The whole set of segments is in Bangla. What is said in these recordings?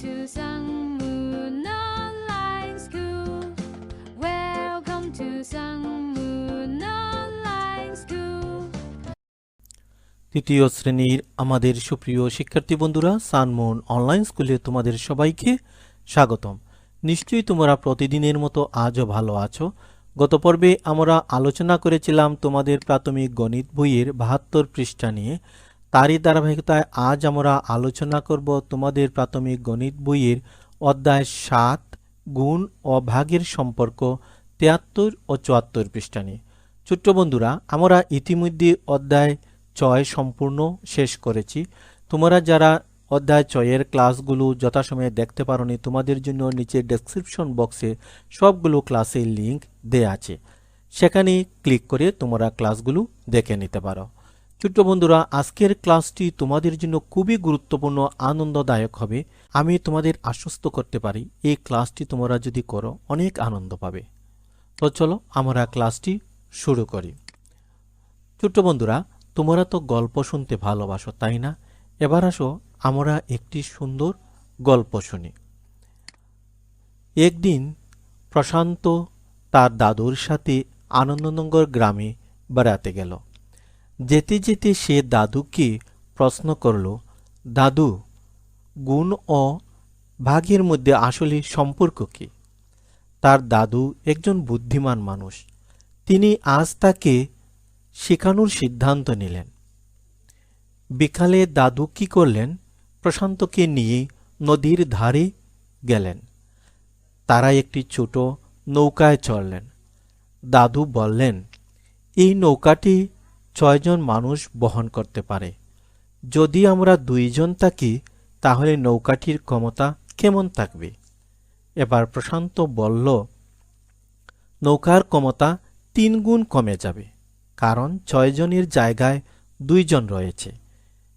to Sangmun Online School. Welcome to Sangmun Online School. তৃতীয় শ্রেণির আমাদের সুপ্রিয় শিক্ষার্থী বন্ধুরা সানমুন অনলাইন স্কুলে তোমাদের সবাইকে স্বাগতম নিশ্চয়ই তোমরা প্রতিদিনের মতো আজও ভালো আছো গত পর্বে আমরা আলোচনা করেছিলাম তোমাদের প্রাথমিক গণিত বইয়ের বাহাত্তর পৃষ্ঠা নিয়ে তারই ধারাবাহিকতায় আজ আমরা আলোচনা করব তোমাদের প্রাথমিক গণিত বইয়ের অধ্যায় সাত গুণ ও ভাগের সম্পর্ক তিয়াত্তর ও চুয়াত্তর পৃষ্ঠা নিয়ে। ছোট্ট বন্ধুরা, আমরা ইতিমধ্যে অধ্যায় ছয় সম্পূর্ণ শেষ করেছি। তোমরা যারা অধ্যায় ছয়ের ক্লাসগুলো যথাসময়ে দেখতে পারোনি, তোমাদের জন্য নিচে ডেসক্রিপশন বক্সে সবগুলো ক্লাসের লিঙ্ক দেয়া আছে। সেখানে ক্লিক করে তোমরা ক্লাসগুলো দেখে নিতে পারো। ছোট্ট বন্ধুরা, আজকের ক্লাসটি তোমাদের জন্য খুবই গুরুত্বপূর্ণ, আনন্দদায়ক হবে। আমি তোমাদের আশ্বস্ত করতে পারি, এই ক্লাসটি তোমরা যদি করো, অনেক আনন্দ পাবে। তো চলো, আমরা ক্লাসটি শুরু করি। ছোট্ট বন্ধুরা, তোমরা তো গল্প শুনতে ভালোবাসো, তাই না? এবার আসো, আমরা একটি সুন্দর গল্প শুনি। একদিন প্রশান্ত তার দাদুর সাথে আনন্দনগর গ্রামে বেড়াতে গেল। যেতে যেতে সে দাদুকে প্রশ্ন করল, দাদু, গুণ ও ভাগের মধ্যে আসলে সম্পর্ক কি? তার দাদু একজন বুদ্ধিমান মানুষ। তিনি আজ তাকে শেখানোর সিদ্ধান্ত নিলেন। বিকালে দাদু কি করলেন? প্রশান্তকে নিয়ে নদীর ধারে গেলেন। তারা একটি ছোট নৌকায় চড়লেন। দাদু বললেন, এই নৌকাটি ছয়জন মানুষ বহন করতে পারে। যদি আমরা দুইজন থাকি, তাহলে নৌকাটির ক্ষমতা কেমন থাকবে? এবার প্রশান্ত বলল, নৌকার ক্ষমতা তিন গুণ কমে যাবে, কারণ ছয়জনের জায়গায় দুইজন রয়েছে।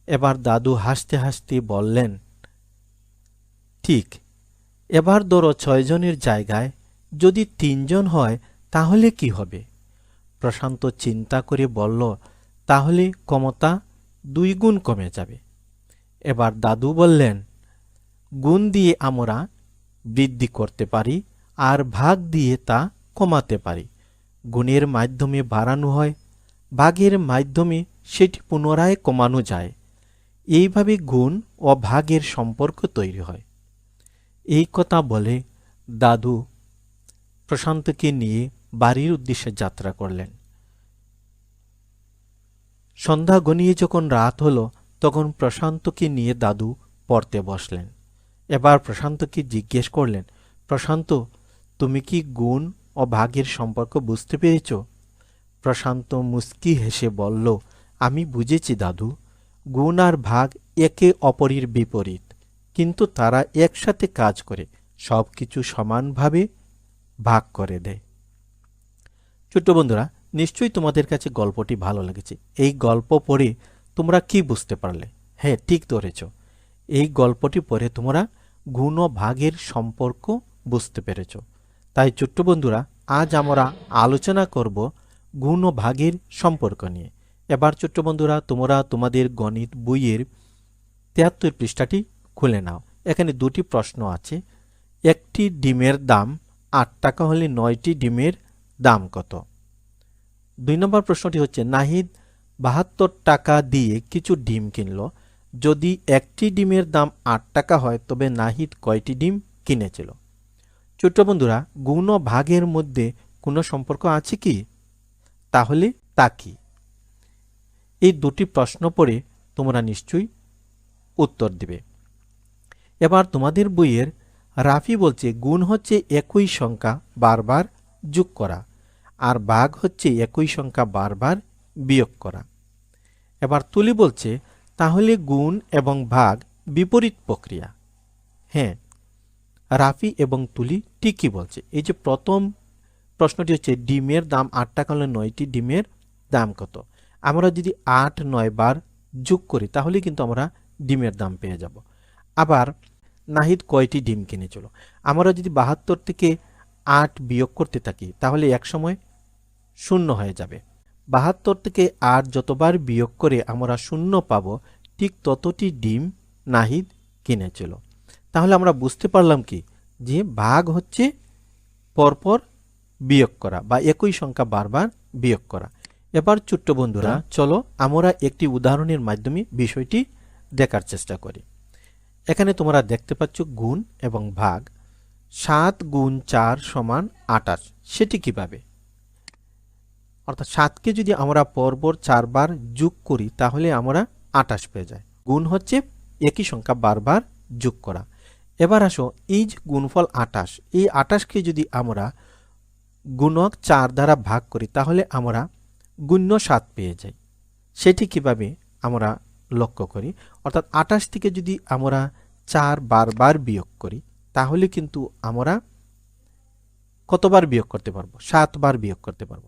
এবার দাদু হাসতে হাসতে বললেন, ঠিক, এবার ধরো ছয়জনের জায়গায় যদি তিনজন হয়, তাহলে কি হবে? প্রশান্ত চিন্তা করে বলল তাহলে ক্ষমতা দুই গুণ কমে যাবে। এবার দাদু বললেন, গুণ দিয়ে আমরা বৃদ্ধি করতে পারি আর ভাগ দিয়ে তা কমাতে পারি। গুণের মাধ্যমে বাড়ানো হয়, ভাগের মাধ্যমে সেটি পুনরায় কমানো যায়। এইভাবে গুণ ও ভাগের সম্পর্ক তৈরি হয়। এই কথা বলে দাদু প্রশান্তকে নিয়ে বাড়ির উদ্দেশ্যে যাত্রা করলেন। সন্ধ্যা গনিয়ে যখন রাত হলো, তখন প্রশান্তকে নিয়ে দাদু পড়তে বসলেন। এবার প্রশান্তকে জিজ্ঞেস করলেন, প্রশান্ত, তুমি কি গুণ ও ভাগের সম্পর্ক বুঝতে পেরেছ? প্রশান্ত মুস্কি হেসে বলল, আমি বুঝেছি দাদু, গুণ আর ভাগ একে অপরের বিপরীত, কিন্তু তারা একসাথে কাজ করে সব কিছু সমানভাবে ভাগ করে দেয়। ছোট্ট বন্ধুরা নিশ্চয়ই তোমাদের কাছে গল্পটি ভালো লেগেছে। এই গল্প পড়ে তোমরা কি বুঝতে পারলে? হ্যাঁ ঠিক ধরেছ। এই গল্পটি পড়ে তোমরা গুণ ভাগের সম্পর্ক বুঝতে পেরেছ। তাই ছোট্ট বন্ধুরা, আজ আমরা আলোচনা করব গুণ ভাগের সম্পর্ক নিয়ে। এবার ছোট্ট বন্ধুরা, তোমরা তোমাদের গণিত বইয়ের তেহাত্তর পৃষ্ঠাটি খুলে নাও। এখানে দুটি প্রশ্ন আছে। একটি ডিমের দাম আট টাকা হলে নয়টি ডিমের দাম কত? দুই নম্বর প্রশ্নটি হচ্ছে, নাহিদ বাহাত্তর টাকা দিয়ে কিছু ডিম কিনল। যদি একটি ডিমের দাম আট টাকা হয়, তবে নাহিদ কয়টি ডিম কিনেছিল? ছোট্ট বন্ধুরা, গুণ ভাগের মধ্যে কোনো সম্পর্ক আছে কি? তাহলে তা কি? এই দুটি প্রশ্ন পড়ে তোমরা নিশ্চয়ই উত্তর দিবে। এবার তোমাদের বইয়ের রাফি বলছে, গুণ হচ্ছে একই সংখ্যা বারবার যোগ করা। আর বাঘ হচ্ছে একই সংখ্যা বারবার বিয়োগ করা। এবার তুলি বলছে, তাহলে গুণ এবং ভাগ বিপরীত প্রক্রিয়া। হ্যাঁ রাফি এবং তুলি ঠিকই বলছে। এই যে প্রথম প্রশ্নটি হচ্ছে, ডিমের দাম আট টাকা হলে নয়টি ডিমের দাম কত? আমরা যদি আট, নয় বার যোগ করি, তাহলে কিন্তু আমরা ডিমের দাম পেয়ে যাব। আবার নাহিদ কয়টি ডিম কিনেছিল? আমরা যদি বাহাত্তর থেকে আট বিয়োগ করতে থাকি, তাহলে এক সময় শূন্য হয়ে যাবে। বাহাত্তর থেকে আট যতবার বিয়োগ করে আমরা শূন্য পাব ঠিক ততটি ডিম নাহিদ কিনেছিল। তাহলে আমরা বুঝতে পারলাম কি? যে ভাগ হচ্ছে পরপর বিয়োগ করা বা একই সংখ্যা বারবার বিয়োগ করা। এবার ছোট্ট বন্ধুরা চলো আমরা একটি উদাহরণের মাধ্যমে বিষয়টি দেখার চেষ্টা করি। এখানে তোমরা দেখতে পাচ্ছ গুণ এবং ভাগ। সাত গুণ চার সমান আটাশ সেটি কীভাবে? অর্থাৎ সাতকে যদি আমরা পরপর চারবার যোগ করি, তাহলে আমরা আটাশ পেয়ে যাই। গুণ হচ্ছে একই সংখ্যা বারবার যোগ করা। এবার আসো, এই যে গুণফল আটাশ, এই আটাশকে যদি আমরা গুণক চার দ্বারা ভাগ করি, তাহলে আমরা গুণ্য সাত পেয়ে যাই। সেটি কীভাবে আমরা লক্ষ্য করি? অর্থাৎ আটাশ থেকে যদি আমরা চার বারবার বিয়োগ করি, তাহলে কিন্তু আমরা কতবার বিয়োগ করতে পারব? সাতবার বিয়োগ করতে পারব।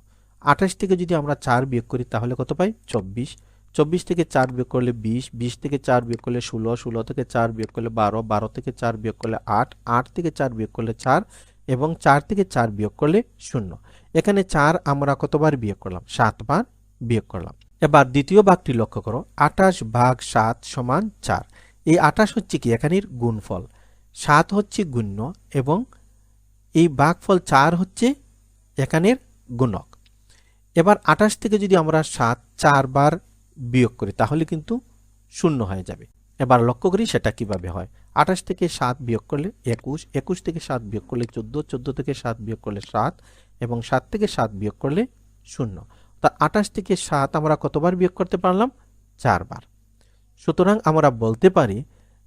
আঠাশ থেকে যদি আমরা চার বিয়োগ করি, তাহলে কত পাই? চব্বিশ। চব্বিশ থেকে চার বিয়োগ করলে বিশ বিশ থেকে চার বিয়োগ করলে ষোলো ষোলো থেকে চার বিয়োগ করলে বারো বারো থেকে চার বিয়োগ করলে আট আট থেকে চার বিয়োগ করলে চার এবং চার থেকে চার বিয়োগ করলে শূন্য। এখানে চার আমরা কতবার বিয়োগ করলাম? সাতবার বিয়োগ করলাম। এবার দ্বিতীয় ভাগটি লক্ষ্য করো। আঠাশ ভাগ সাত সমান চার। এই আঠাশ হচ্ছে কি? এখানের গুণফল। সাত হচ্ছে গুণ্য এবং এই ভাগফল চার হচ্ছে এখানের গুণক। এবার আঠাশ থেকে যদি আমরা সাত চারবার বিয়োগ করি, তাহলে কিন্তু শূন্য হয়ে যাবে। এবার লক্ষ্য করি সেটা কীভাবে হয়? আঠাশ থেকে সাত বিয়োগ করলে একুশ একুশ থেকে সাত বিয়োগ করলে চোদ্দ চোদ্দ থেকে সাত বিয়োগ করলে সাত, এবং সাত থেকে সাত বিয়োগ করলে শূন্য। তা আঠাশ থেকে সাত আমরা কতবার বিয়োগ করতে পারলাম? চারবার সুতরাং আমরা বলতে পারি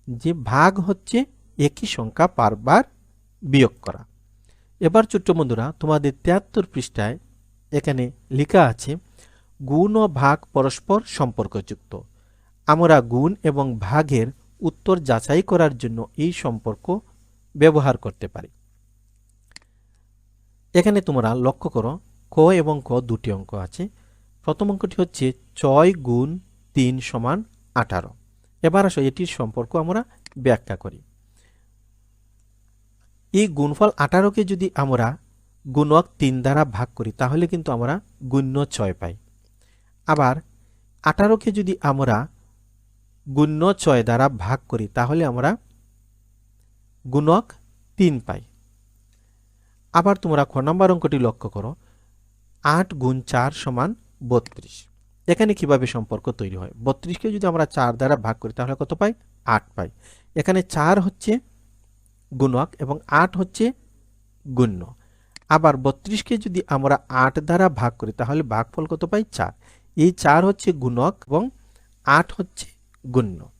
যে ভাগ হচ্ছে একই সংখ্যা বারবার বিয়োগ করা। এবার ছোট্ট বন্ধুরা, তোমাদের তিয়াত্তর পৃষ্ঠায় এখানে লেখা আছে, গুণ ও ভাগ পরস্পর সম্পর্কযুক্ত। আমরা গুণ এবং ভাগের উত্তর যাচাই করার জন্য এই সম্পর্ক ব্যবহার করতে পারি। এখানে তোমরা লক্ষ্য করো, ক এবং ক দুটি অঙ্ক আছে। প্রথম অঙ্কটি হচ্ছে ছয় গুণ তিন সমান আঠারো। এবার আসো এটির সম্পর্ক আমরা ব্যাখ্যা করি। এই গুণফল আঠারোকে যদি আমরা গুণক তিন দ্বারা ভাগ করি, তাহলে কিন্তু আমরা গুণ্য ছয় পাই। আবার আঠারোকে যদি আমরা গুণ্য ছয় দ্বারা ভাগ করি, তাহলে আমরা গুণক তিন পাই। আবার তোমরা খ নম্বর অঙ্কটি লক্ষ্য করো, আট গুণ চার সমান বত্রিশ। এখানে কীভাবে সম্পর্ক তৈরি হয়? বত্রিশকে যদি আমরা চার দ্বারা ভাগ করি, তাহলে কত পাই? আট পাই। এখানে চার হচ্ছে গুণক এবং আট হচ্ছে গুণ্য। আবার বত্রিশকে যদি আমরা আট দ্বারা ভাগ করি, তাহলে ভাগফল কত পাই? চার। এই চার হচ্ছে গুণক এবং আট হচ্ছে গুণ্য।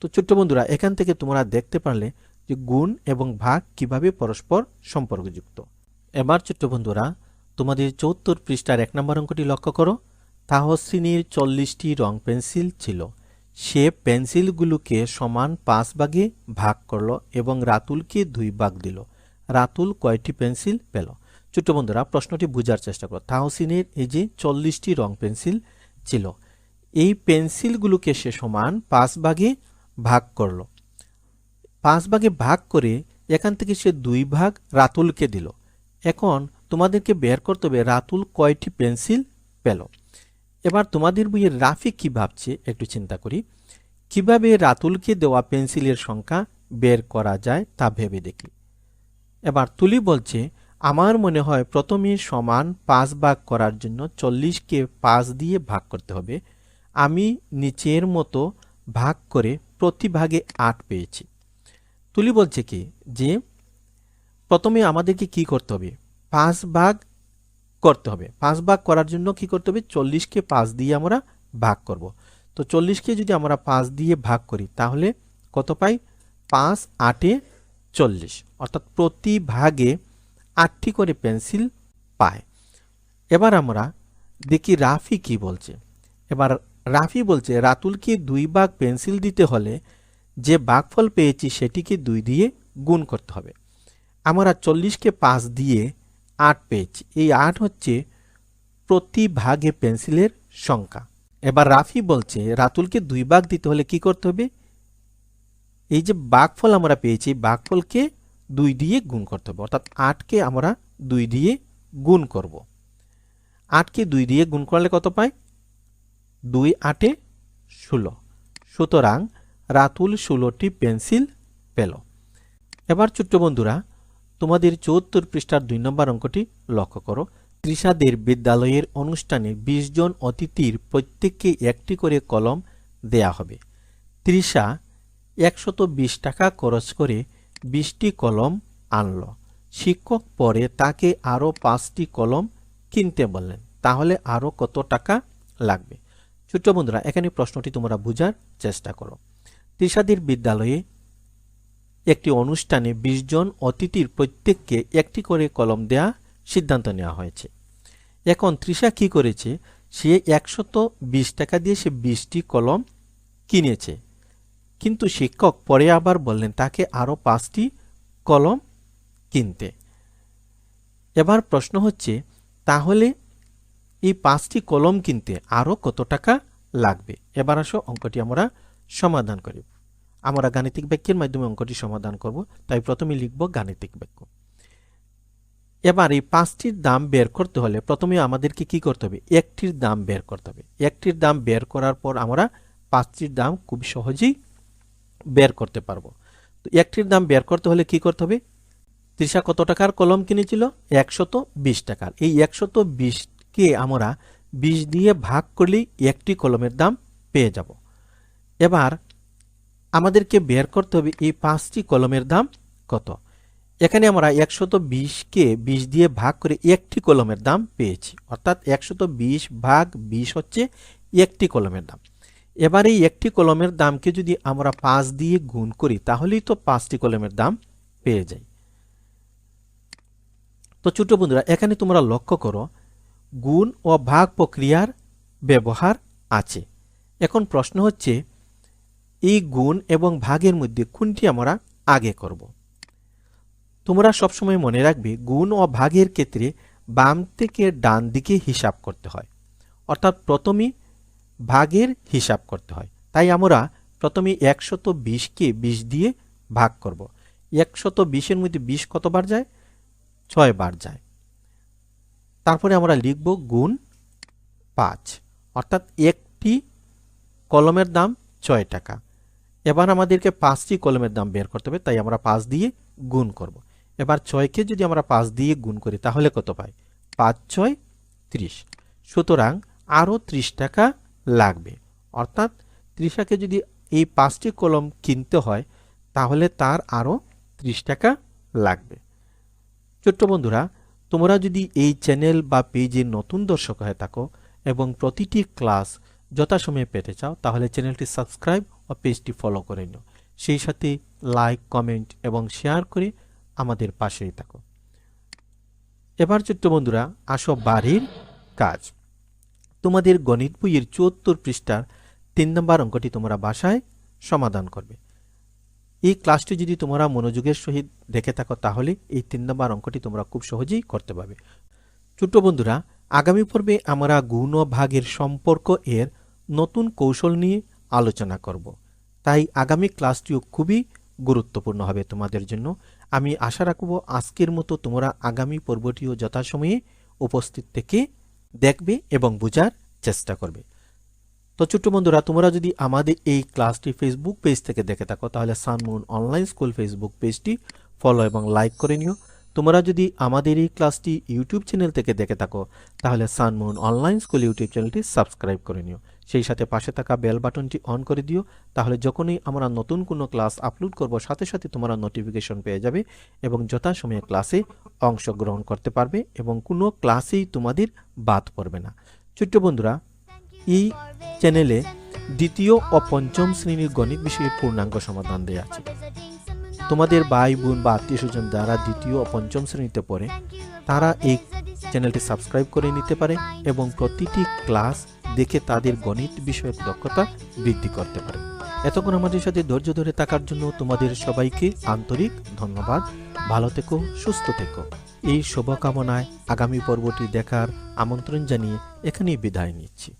তো ছোট্ট বন্ধুরা, এখান থেকে তোমরা দেখতে পারলে যে গুণ এবং ভাগ কীভাবে পরস্পর সম্পর্কযুক্ত। এবার ছোট্ট বন্ধুরা, তোমাদের চৌত্তর পৃষ্ঠার এক নম্বর অঙ্কটি লক্ষ্য করো। তাহসিনীর চল্লিশটি রং পেন্সিল ছিল। সে পেন্সিলগুলোকে সমান পাঁচ ভাগে ভাগ করল এবং রাতুলকে দুই ভাগ দিল। রাতুল কয়টি পেন্সিল পেল? ছোট্ট বন্ধুরা, প্রশ্নটি বোঝার চেষ্টা করো। তাহসিনের এই যে চল্লিশটি রং পেন্সিল ছিল, এই পেন্সিলগুলোকে সে সমান পাঁচ ভাগে ভাগ করল। পাঁচ ভাগে ভাগ করে এখান থেকে সে দুই ভাগ রাতুলকে দিল। এখন তোমাদেরকে বের করতে হবে রাতুল কয়টি পেন্সিল পেল। এবার তোমাদের বইয়ের রাফি কি ভাবছে একটু চিন্তা করি। কীভাবে রাতুলকে দেওয়া পেন্সিলের সংখ্যা বের করা যায় তা ভেবে দেখি। এবার তুলি বলছে, আমার মনে হয় প্রথমে সমান পাঁচ ভাগ করার জন্য চল্লিশকে পাঁচ দিয়ে ভাগ করতে হবে। আমি নিচের মতো ভাগ করে প্রতি ভাগে আট পেয়েছি। তুলি বলছে কি, যে প্রথমে আমাদেরকে কি করতে হবে? পাঁচ ভাগ করতে হবে। পাঁচ ভাগ করার জন্য কি করতে হবে? চল্লিশকে পাঁচ দিয়ে আমরা ভাগ করব। তো চল্লিশকে যদি আমরা পাঁচ দিয়ে ভাগ করি, তাহলে কত পাই? পাঁচ আটে চল্লিশ। অর্থাৎ প্রতি ভাগে আটটি করে পেন্সিল পায়। এবার আমরা দেখি রাফি কি বলছে। এবার রাফি বলছে, রাতুলকে দুই ভাগ পেন্সিল দিতে হলে যে ভাগফল পেয়েছি সেটিকে দুই দিয়ে গুণ করতে হবে। আমরা চল্লিশকে পাঁচ দিয়ে আট পেয়েছি। এই আট হচ্ছে প্রতি ভাগে পেন্সিলের সংখ্যা। এবার রাফি বলছে, রাতুলকে দুই ভাগ দিতে হলে কি করতে হবে? এই যে বাঘফল আমরা পেয়েছি বাঘফলকে দুই দিয়ে গুণ করতে হবে। অর্থাৎ আটকে আমরা দুই দিয়ে গুণ করব। আটকে দুই দিয়ে গুণ করলে কত পাই? দুই আটে ষোলো। সুতরাং রাতুল ষোলোটি পেন্সিল পেল। এবার ছোট্ট বন্ধুরা, তোমাদের চুয়াত্তর পৃষ্ঠার দুই নম্বর অঙ্কটি লক্ষ্য করো। ত্রিশাদের বিদ্যালয়ের অনুষ্ঠানে বিশ জন অতিথির প্রত্যেককে একটি করে কলম দেয়া হবে। ত্রিশা একশত বিশ টাকা খরচ করে বিশটি কলম আনল। শিক্ষক পরে তাকে আরও পাঁচটি কলম কিনতে বললেন। তাহলে আরও কত টাকা লাগবে? ছোট্ট বন্ধুরা, এখানে প্রশ্নটি তোমরা বোঝার চেষ্টা করো। ত্রিশাদের বিদ্যালয়ে একটি অনুষ্ঠানে বিশ জন অতিথির প্রত্যেককে একটি করে কলম দেয়া সিদ্ধান্ত নেওয়া হয়েছে। এখন তৃষা কি করেছে? সে একশত বিশ টাকা দিয়ে সে বিশটি কলম কিনেছে। কিন্তু শিক্ষক পরে আবার বললেন, তাকে আরও পাঁচটি কলম কিনতে। এবার প্রশ্ন হচ্ছে, তাহলে এই পাঁচটি কলম কিনতে আরও কত টাকা লাগবে? এবার আসো অঙ্কটি আমরা সমাধান করি। আমরা গাণিতিক বাক্যের মাধ্যমে অঙ্কটি সমাধান করব, তাই প্রথমে লিখব গাণিতিক বাক্য। এবার এই পাঁচটির দাম বের করতে হলে প্রথমে আমাদেরকে কি করতে হবে? একটির দাম বের করতে হবে। একটির দাম বের করার পর আমরা পাঁচটির দাম খুব সহজেই বের করতে পারব। তো একটির দাম বের করতে হলে কি করতে হবে? তৃষা কত টাকার কলম কিনেছিল? একশত বিশ টাকার। এই একশত বিশকে আমরা বিশ দিয়ে ভাগ করলেই একটি কলমের দাম পেয়ে যাব। এবার আমাদেরকে বের করতে হবে এই পাঁচটি কলমের দাম কত? এখানে আমরা একশত বিশকে বিশ দিয়ে ভাগ করে একটি কলমের দাম পেয়েছি। অর্থাৎ একশত বিশ ভাগ বিশ হচ্ছে একটি কলমের দাম। এবার এই একটি কলমের দামকে যদি আমরা পাঁচ দিয়ে গুণ করি, তাহলেই তো পাঁচটি কলমের দাম পেয়ে যাই। তো ছোট বন্ধুরা, এখানে তোমরা লক্ষ্য করো, গুণ ও ভাগ প্রক্রিয়ার ব্যবহার আছে। এখন প্রশ্ন হচ্ছে, এই গুণ এবং ভাগের মধ্যে কোনটি আমরা আগে করব? তোমরা সবসময় মনে রাখবে, গুণ ও ভাগের ক্ষেত্রে বাম থেকে ডান দিকে হিসাব করতে হয়। অর্থাৎ প্রথমে ভাগের হিসাব করতে হয়। তাই আমরা প্রথমে একশত বিশকে বিশ দিয়ে ভাগ করব। একশত বিশের মধ্যে বিশ কতবার যায়? ছয় বার যায়। তারপরে আমরা লিখব গুণ পাঁচ। অর্থাৎ একটি কলমের দাম ছয় টাকা। এবার আমাদেরকে পাঁচটি কলমের দাম বের করতে হবে, তাই আমরা পাঁচ দিয়ে গুণ করব। এবার ছয়কে যদি আমরা পাঁচ দিয়ে গুণ করি, তাহলে কত পাই? পাঁচ, ছয়, ত্রিশ। সুতরাং আরও ত্রিশ টাকা লাগবে। অর্থাৎ ত্রিশাকে যদি এই পাঁচটি কলম কিনতে হয়, তাহলে তার আরও ত্রিশ টাকা লাগবে। ছোট্ট বন্ধুরা, তোমরা যদি এই চ্যানেল বা পেজে নতুন দর্শক হয়ে থাকো এবং প্রতিটি ক্লাস যথাসময়ে পেতে চাও, তাহলে চ্যানেলটি সাবস্ক্রাইব ও পেজটি ফলো করে নিও। সেই সাথে লাইক, কমেন্ট এবং শেয়ার করে আমাদের পাশেই থাকো। এবার ছোট্ট বন্ধুরা, আসো বাড়ির কাজ। তোমাদের গণিত বইয়ের চুয়াত্তর পৃষ্ঠার তিন নম্বর অঙ্কটি তোমরা বাসায় সমাধান করবে। এই ক্লাসটি যদি তোমরা মনোযোগের সহিত দেখে থাকো, তাহলে এই তিন নম্বর অঙ্কটি তোমরা খুব সহজেই করতে পারবে। ছোট্ট বন্ধুরা, আগামী পর্বে আমরা গুণ ভাগের সম্পর্ক এর নতুন কৌশল নিয়ে আলোচনা করব। তাই আগামী ক্লাসটিও খুবই গুরুত্বপূর্ণ হবে তোমাদের জন্য। আমি আশা রাখব আজকের মতো তোমরা আগামী পর্বটিও যথাসময়ে উপস্থিত থেকে দেখবে এবং বোঝার চেষ্টা করবে। তো ছোট্ট বন্ধুরা, তোমরা যদি আমাদের এই ক্লাসটি ফেসবুক পেজ থেকে দেখে থাকো, তাহলে সানমুন অনলাইন স্কুল ফেসবুক পেজটি ফলো এবং লাইক করে নিও। তোমরা যদি আমাদের এই ক্লাসটি ইউটিউব চ্যানেল থেকে দেখে থাকো, তাহলে সানমুন অনলাইন স্কুল ইউটিউব চ্যানেলটি সাবস্ক্রাইব করে নিও। সেই সাথে পাশে থাকা বেল বাটনটি অন করে দিও, তাহলে যখনই আমরা নতুন কোনো ক্লাস আপলোড করব, সাথে সাথে তোমরা নোটিফিকেশন পেয়ে যাবে এবং যথাসময়ে ক্লাসে অংশগ্রহণ করতে পারবে এবং কোনো ক্লাসেই তোমাদের বাদ পড়বে না। ছোট্ট বন্ধুরা, এই চ্যানেলে দ্বিতীয় ও পঞ্চম শ্রেণির গণিত বিষয়ে পূর্ণাঙ্গ সমাধান দেওয়া আছে। তোমাদের ভাই বোন বা আত্মীয় স্বজন যারা দ্বিতীয় ও পঞ্চম শ্রেণীতে পড়ে, তারা এই চ্যানেলটি সাবস্ক্রাইব করে নিতে পারে এবং প্রতিটি ক্লাস দেখে তাদের গণিত বিষয়ক দক্ষতা বৃদ্ধি করতে পারে। এতক্ষণ আমাদের সাথে ধৈর্য ধরে থাকার জন্য তোমাদের সবাইকে আন্তরিক ধন্যবাদ। ভালো থেকো, সুস্থ থেকো। এই শুভকামনায় আগামী পর্বটি দেখার আমন্ত্রণ জানিয়ে এখানেই বিদায় নিচ্ছি।